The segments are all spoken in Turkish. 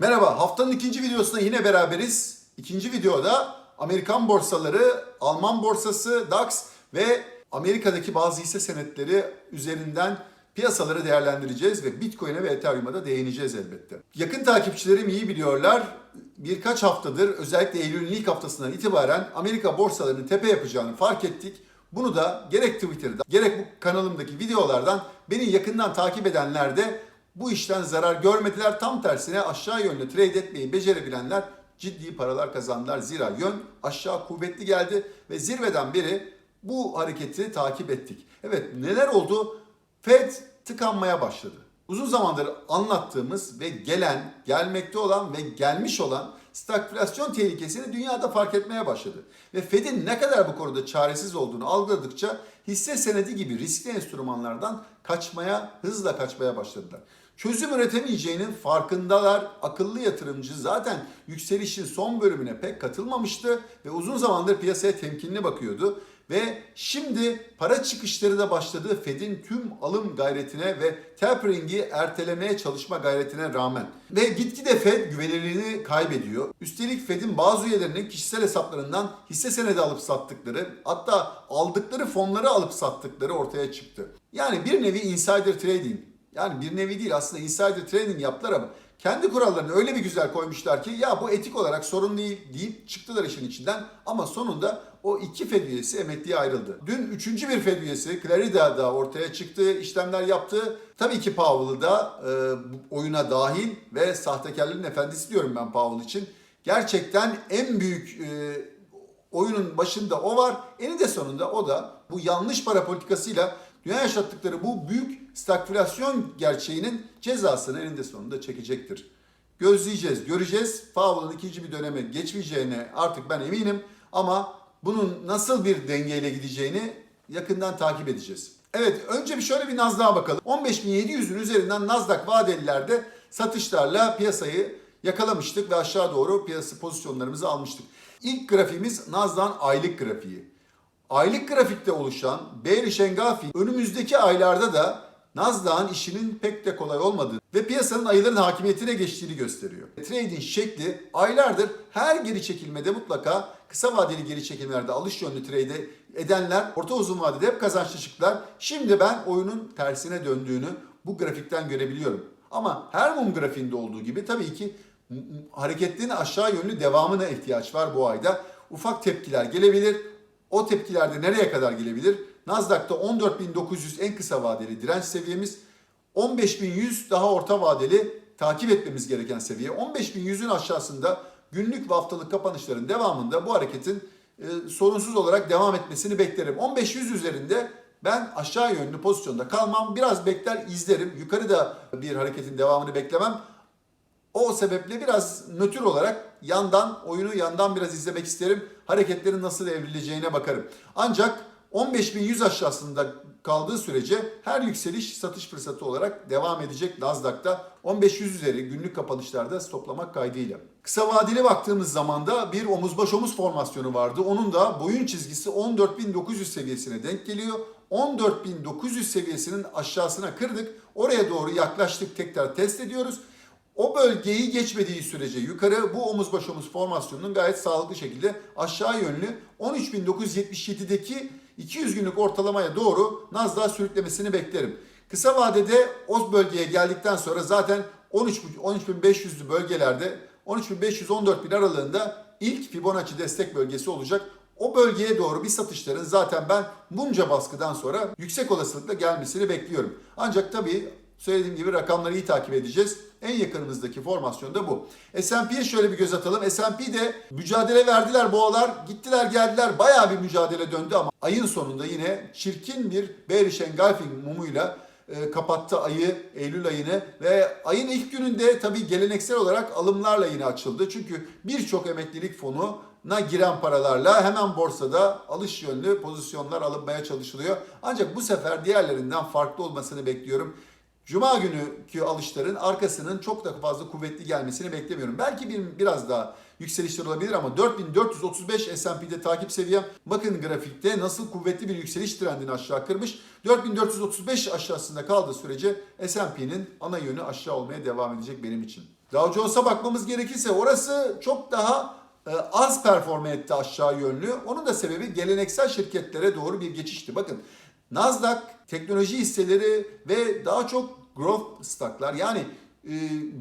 Merhaba, haftanın ikinci videosunda yine beraberiz. İkinci videoda Amerikan borsaları, Alman borsası DAX ve Amerika'daki bazı hisse senetleri üzerinden piyasaları değerlendireceğiz ve Bitcoin'e ve Ethereum'a da değineceğiz elbette. Yakın takipçilerim iyi biliyorlar. Birkaç haftadır özellikle Eylül'ün ilk haftasından itibaren Amerika borsalarının tepe yapacağını fark ettik. Bunu da gerek Twitter'da gerek bu kanalımdaki videolardan beni yakından takip edenler de bu işten zarar görmediler. Tam tersine aşağı yönlü trade etmeyi becerebilenler ciddi paralar kazandılar. Zira yön aşağı kuvvetli geldi ve zirveden beri bu hareketi takip ettik. Evet neler oldu? Fed tıkanmaya başladı. Uzun zamandır anlattığımız ve gelen, gelmekte olan ve gelmiş olan stagflasyon tehlikesini dünyada fark etmeye başladı. Ve Fed'in ne kadar bu konuda çaresiz olduğunu algıladıkça hisse senedi gibi riskli enstrümanlardan kaçmaya, hızla kaçmaya başladılar. Çözüm üretemeyeceğinin farkındalar. Akıllı yatırımcı zaten yükselişin son bölümüne pek katılmamıştı ve uzun zamandır piyasaya temkinli bakıyordu. Ve şimdi para çıkışları da başladı Fed'in tüm alım gayretine ve tapering'i ertelemeye çalışma gayretine rağmen. Ve gitgide Fed güvenilirliğini kaybediyor. Üstelik Fed'in bazı üyelerinin kişisel hesaplarından hisse senedi alıp sattıkları hatta aldıkları fonları alıp sattıkları ortaya çıktı. Yani bir nevi insider trading. Yani bir nevi değil aslında insider trading yaptılar ama kendi kurallarını öyle bir güzel koymuşlar ki ya bu etik olarak sorun değil deyip çıktılar işin içinden ama sonunda o iki Fed üyesi emekliye ayrıldı. Dün üçüncü bir Fed üyesi Clarida da ortaya çıktı, işlemler yaptı. Tabii ki Powell'ı da e, oyuna dahil ve sahtekarlığın efendisi diyorum ben Powell için. Gerçekten en büyük e, oyunun başında o var. Eninde sonunda o da bu yanlış para politikasıyla dünya yaşattıkları bu büyük stagflasyon gerçeğinin cezasını eninde sonunda çekecektir. Gözleyeceğiz, göreceğiz. Powell'ın ikinci bir döneme geçmeyeceğine artık ben eminim ama bunun nasıl bir dengeyle gideceğini yakından takip edeceğiz. Evet önce bir şöyle bir Nasdaq'a bakalım. 15.700'ün üzerinden Nasdaq vadelilerde satışlarla piyasayı yakalamıştık ve aşağı doğru piyasa pozisyonlarımızı almıştık. İlk grafiğimiz Nasdaq'ın aylık grafiği. Aylık grafikte oluşan bearish engulfing önümüzdeki aylarda da Nasdaq'ın işinin pek de kolay olmadığı ve piyasanın ayıların hakimiyetine geçtiğini gösteriyor. Trading şekli aylardır her geri çekilmede mutlaka kısa vadeli geri çekilmelerde alış yönlü trade edenler orta uzun vadede hep kazançlı çıktılar. Şimdi ben oyunun tersine döndüğünü bu grafikten görebiliyorum. Ama her mum grafiğinde olduğu gibi tabii ki hareketlerin aşağı yönlü devamına ihtiyaç var bu ayda. Ufak tepkiler gelebilir. O tepkilerde nereye kadar gelebilir? Nasdaq'ta 14.900 en kısa vadeli direnç seviyemiz. 15.100 daha orta vadeli takip etmemiz gereken seviye. 15.100'ün aşağısında günlük ve haftalık kapanışların devamında bu hareketin e, sorunsuz olarak devam etmesini beklerim. 15.100 üzerinde ben aşağı yönlü pozisyonda kalmam. Biraz bekler izlerim. Yukarıda bir hareketin devamını beklemem. O sebeple biraz nötr olarak yandan oyunu yandan biraz izlemek isterim. Hareketlerin nasıl evrileceğine bakarım. Ancak 15.100 aşağısında kaldığı sürece her yükseliş satış fırsatı olarak devam edecek Nasdaq'ta 1500 üzeri günlük kapanışlarda stoplamak kaydıyla. Kısa vadeli baktığımız zaman da bir omuz baş omuz formasyonu vardı. Onun da boyun çizgisi 14.900 seviyesine denk geliyor. 14.900 seviyesinin aşağısına kırdık. Oraya doğru yaklaştık tekrar test ediyoruz. O bölgeyi geçmediği sürece yukarı bu omuz baş omuz formasyonunun gayet sağlıklı şekilde aşağı yönlü 13.977'deki 200 günlük ortalamaya doğru Nasdaq sürüklemesini beklerim. Kısa vadede o bölgeye geldikten sonra zaten 13 13.500'lü bölgelerde 13.500-14.000 aralığında ilk Fibonacci destek bölgesi olacak. O bölgeye doğru bir satışların zaten ben bunca baskıdan sonra yüksek olasılıkla gelmesini bekliyorum. Ancak tabii söylediğim gibi rakamları iyi takip edeceğiz. En yakınımızdaki formasyon da bu. S&P'ye şöyle bir göz atalım. S&P'de mücadele verdiler boğalar. Gittiler geldiler. Bayağı bir mücadele döndü ama ayın sonunda yine çirkin bir bearish engulfing mumuyla e, kapattı ayı, Eylül ayını ve ayın ilk gününde tabii geleneksel olarak alımlarla yine açıldı. Çünkü birçok emeklilik fonu na giren paralarla hemen borsada alış yönlü pozisyonlar alınmaya çalışılıyor. Ancak bu sefer diğerlerinden farklı olmasını bekliyorum. Cuma günkü alışların arkasının çok da fazla kuvvetli gelmesini beklemiyorum. Belki bir, biraz daha yükselişler olabilir ama 4435 S&P'de takip seviyem. Bakın grafikte nasıl kuvvetli bir yükseliş trendini aşağı kırmış. 4435 aşağısında kaldığı sürece S&P'nin ana yönü aşağı olmaya devam edecek benim için. Dow Jones'a bakmamız gerekirse orası çok daha e, az performe etti aşağı yönlü. Onun da sebebi geleneksel şirketlere doğru bir geçişti. Bakın Nasdaq teknoloji hisseleri ve daha çok growth stocklar yani e,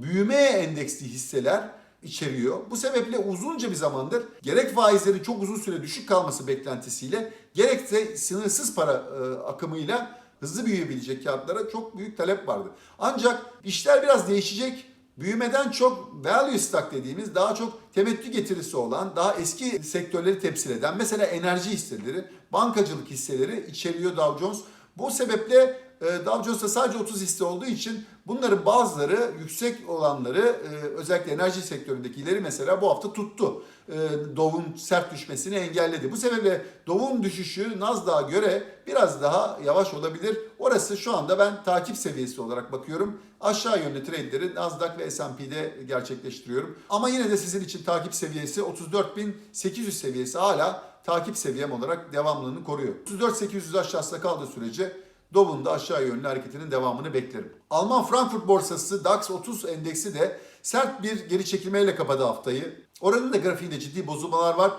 büyümeye endeksli hisseler içeriyor. Bu sebeple uzunca bir zamandır gerek faizlerin çok uzun süre düşük kalması beklentisiyle gerekse sınırsız para e, akımıyla hızlı büyüyebilecek kağıtlara çok büyük talep vardı. Ancak işler biraz değişecek. Büyümeden çok value stock dediğimiz daha çok temettü getirisi olan, daha eski sektörleri temsil eden mesela enerji hisseleri, bankacılık hisseleri içeriyor Dow Jones. Bu sebeple Dow Jones'ta sadece 30 hisse olduğu için bunların bazıları yüksek olanları e, özellikle enerji sektöründekileri mesela bu hafta tuttu. E, Dow'un sert düşmesini engelledi. Bu sebeple Dow'un düşüşü Nasdaq'a göre biraz daha yavaş olabilir. Orası şu anda ben takip seviyesi olarak bakıyorum. Aşağı yönlü trade'leri Nasdaq ve S&P'de gerçekleştiriyorum. Ama yine de sizin için takip seviyesi 34.800 seviyesi hala takip seviyem olarak devamlılığını koruyor. 34.800 aşağısında kaldığı sürece Dow'un da aşağı yönlü hareketinin devamını beklerim. Alman Frankfurt borsası DAX 30 endeksi de sert bir geri çekilmeyle kapadı haftayı. Oranın da grafiğinde ciddi bozulmalar var.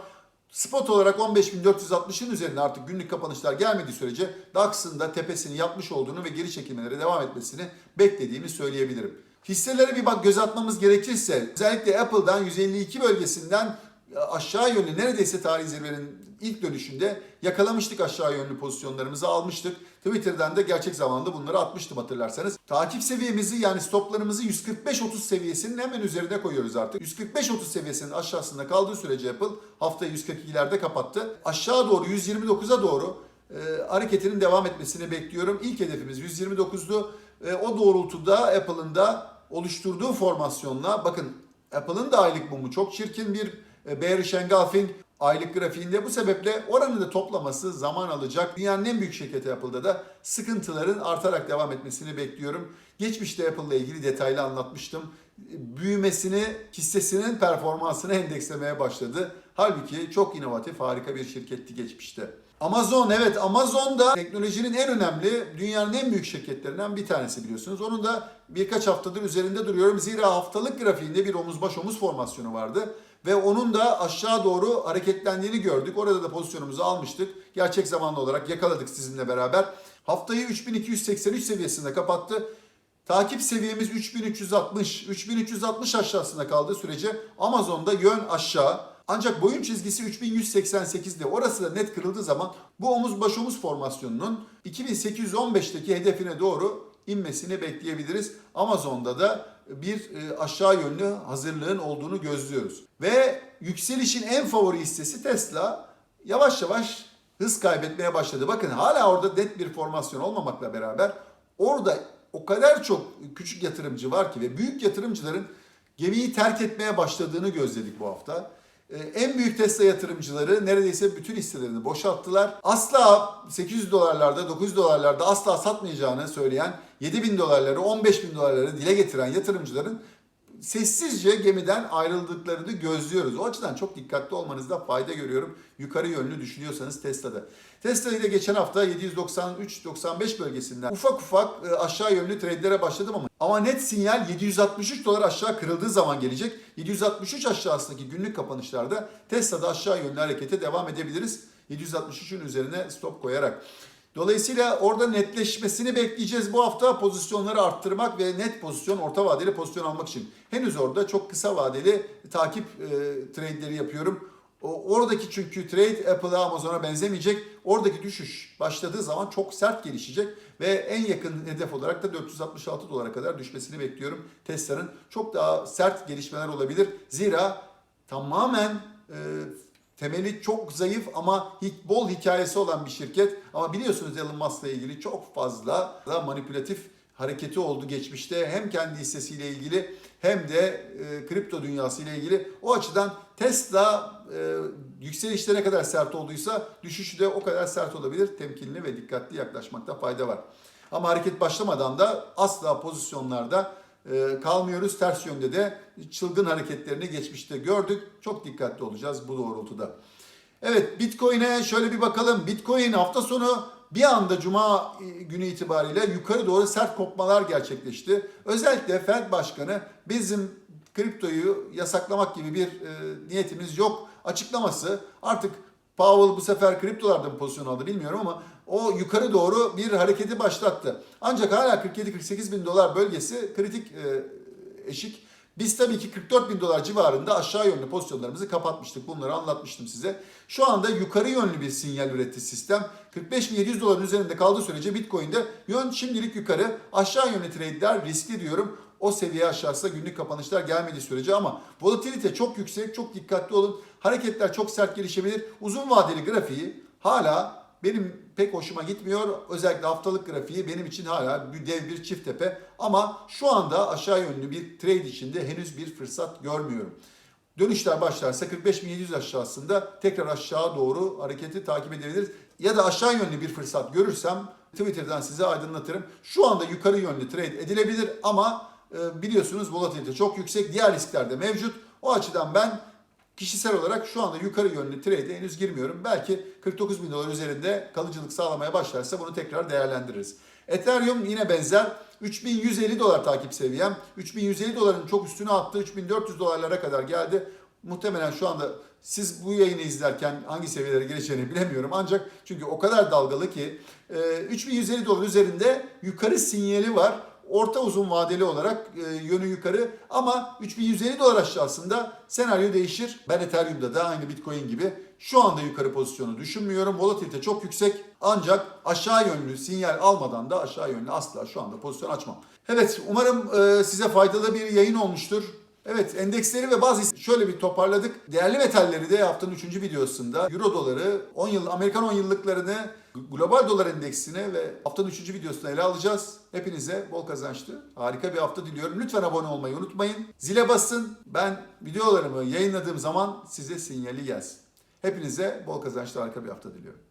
Spot olarak 15.460'ın üzerine artık günlük kapanışlar gelmediği sürece DAX'ın da tepesini yapmış olduğunu ve geri çekilmelere devam etmesini beklediğimi söyleyebilirim. Hisselere bir bak göz atmamız gerekirse özellikle Apple'dan 152 bölgesinden aşağı yönlü neredeyse tarih zirvenin ilk dönüşünde yakalamıştık aşağı yönlü pozisyonlarımızı almıştık. Twitter'dan da gerçek zamanlı bunları atmıştım hatırlarsanız. Takip seviyemizi yani stoplarımızı 145-30 seviyesinin hemen üzerine koyuyoruz artık. 145-30 seviyesinin aşağısında kaldığı sürece Apple haftayı 142'lerde kapattı. Aşağı doğru 129'a doğru e, hareketinin devam etmesini bekliyorum. İlk hedefimiz 129'du. E, o doğrultuda Apple'ın da oluşturduğu formasyonla bakın Apple'ın da aylık mumu çok çirkin bir e, bearish engulfing aylık grafiğinde. Bu sebeple oranı da toplaması zaman alacak. Dünyanın en büyük şirketi Apple'da da sıkıntıların artarak devam etmesini bekliyorum. Geçmişte Apple ile ilgili detaylı anlatmıştım. Büyümesini, hissesinin performansını endekslemeye başladı. Halbuki çok inovatif, harika bir şirketti geçmişte. Amazon evet Amazon da teknolojinin en önemli dünyanın en büyük şirketlerinden bir tanesi biliyorsunuz. Onun da birkaç haftadır üzerinde duruyorum. Zira haftalık grafiğinde bir omuz baş omuz formasyonu vardı. Ve onun da aşağı doğru hareketlendiğini gördük. Orada da pozisyonumuzu almıştık. Gerçek zamanlı olarak yakaladık sizinle beraber. Haftayı 3283 seviyesinde kapattı. Takip seviyemiz 3360. 3360 aşağısında kaldığı sürece Amazon'da yön aşağı. Ancak boyun çizgisi 3188'de. Orası da net kırıldığı zaman bu omuz baş omuz formasyonunun 2815'teki hedefine doğru inmesini bekleyebiliriz. Amazon'da da bir e, aşağı yönlü hazırlığın olduğunu gözlüyoruz. Ve yükselişin en favori hissesi Tesla yavaş yavaş hız kaybetmeye başladı. Bakın hala orada net bir formasyon olmamakla beraber orada o kadar çok küçük yatırımcı var ki ve büyük yatırımcıların gemiyi terk etmeye başladığını gözledik bu hafta. Ee, En büyük Tesla yatırımcıları neredeyse bütün hisselerini boşalttılar. Asla 800 dolarlarda, 900 dolarlarda asla satmayacağını söyleyen 7 bin dolarları, 15 bin dolarları dile getiren yatırımcıların sessizce gemiden ayrıldıklarını gözlüyoruz. O açıdan çok dikkatli olmanızda fayda görüyorum. Yukarı yönlü düşünüyorsanız Tesla'da. Tesla'yı da geçen hafta 793-95 bölgesinden ufak ufak e, aşağı yönlü trade'lere başladım ama ama net sinyal 763 dolar aşağı kırıldığı zaman gelecek. 763 aşağısındaki günlük kapanışlarda Tesla'da aşağı yönlü harekete devam edebiliriz. 763'ün üzerine stop koyarak. Dolayısıyla orada netleşmesini bekleyeceğiz bu hafta pozisyonları arttırmak ve net pozisyon, orta vadeli pozisyon almak için. Henüz orada çok kısa vadeli takip e, trade'leri yapıyorum. O, oradaki çünkü trade Apple'a, Amazon'a benzemeyecek. Oradaki düşüş başladığı zaman çok sert gelişecek ve en yakın hedef olarak da 466 dolara kadar düşmesini bekliyorum. Tesla'nın çok daha sert gelişmeler olabilir. Zira tamamen e, temeli çok zayıf ama bol hikayesi olan bir şirket. Ama biliyorsunuz Elon Musk'la ilgili çok fazla manipülatif hareketi oldu geçmişte. Hem kendi hissesiyle ilgili hem de e, kripto dünyası ile ilgili. O açıdan Tesla e, yükselişte ne kadar sert olduysa düşüşü de o kadar sert olabilir. Temkinli ve dikkatli yaklaşmakta fayda var. Ama hareket başlamadan da asla pozisyonlarda kalmıyoruz. Ters yönde de çılgın hareketlerini geçmişte gördük. Çok dikkatli olacağız bu doğrultuda. Evet Bitcoin'e şöyle bir bakalım. Bitcoin hafta sonu bir anda cuma günü itibariyle yukarı doğru sert kopmalar gerçekleşti. Özellikle Fed Başkanı bizim kriptoyu yasaklamak gibi bir e, niyetimiz yok açıklaması artık Powell bu sefer kriptolarda mı pozisyon aldı bilmiyorum ama o yukarı doğru bir hareketi başlattı. Ancak hala 47-48 bin dolar bölgesi kritik e, eşik. Biz tabii ki 44 bin dolar civarında aşağı yönlü pozisyonlarımızı kapatmıştık. Bunları anlatmıştım size. Şu anda yukarı yönlü bir sinyal üretti sistem. 45 bin 700 doların üzerinde kaldığı sürece Bitcoin'de yön şimdilik yukarı. Aşağı yönlü trade'ler riskli diyorum. O seviye aşağısında günlük kapanışlar gelmediği sürece ama volatilite çok yüksek, çok dikkatli olun. Hareketler çok sert gelişebilir. Uzun vadeli grafiği hala benim pek hoşuma gitmiyor. Özellikle haftalık grafiği benim için hala bir dev bir çift tepe. Ama şu anda aşağı yönlü bir trade içinde henüz bir fırsat görmüyorum. Dönüşler başlarsa 45.700 aşağısında tekrar aşağı doğru hareketi takip edebiliriz. Ya da aşağı yönlü bir fırsat görürsem Twitter'dan size aydınlatırım. Şu anda yukarı yönlü trade edilebilir ama e, biliyorsunuz volatilite çok yüksek. Diğer riskler de mevcut. O açıdan ben Kişisel olarak şu anda yukarı yönlü trade'e henüz girmiyorum. Belki 49 bin dolar üzerinde kalıcılık sağlamaya başlarsa bunu tekrar değerlendiririz. Ethereum yine benzer. 3150 dolar takip seviyem. 3150 doların çok üstüne attı. 3400 dolarlara kadar geldi. Muhtemelen şu anda siz bu yayını izlerken hangi seviyelere geleceğini bilemiyorum. Ancak çünkü o kadar dalgalı ki e, 3150 dolar üzerinde yukarı sinyali var orta uzun vadeli olarak e, yönü yukarı ama 3150 dolar aşağısında senaryo değişir. Ben Ethereum'da da aynı Bitcoin gibi şu anda yukarı pozisyonu düşünmüyorum. Volatilite çok yüksek ancak aşağı yönlü sinyal almadan da aşağı yönlü asla şu anda pozisyon açmam. Evet umarım e, size faydalı bir yayın olmuştur. Evet endeksleri ve bazı şöyle bir toparladık. Değerli metalleri de haftanın 3. videosunda Euro doları, 10 yıl Amerikan 10 yıllıklarını, global dolar endeksini ve haftanın 3. videosunda ele alacağız. Hepinize bol kazançlı, harika bir hafta diliyorum. Lütfen abone olmayı unutmayın. Zile basın. Ben videolarımı yayınladığım zaman size sinyali gelsin. Hepinize bol kazançlı harika bir hafta diliyorum.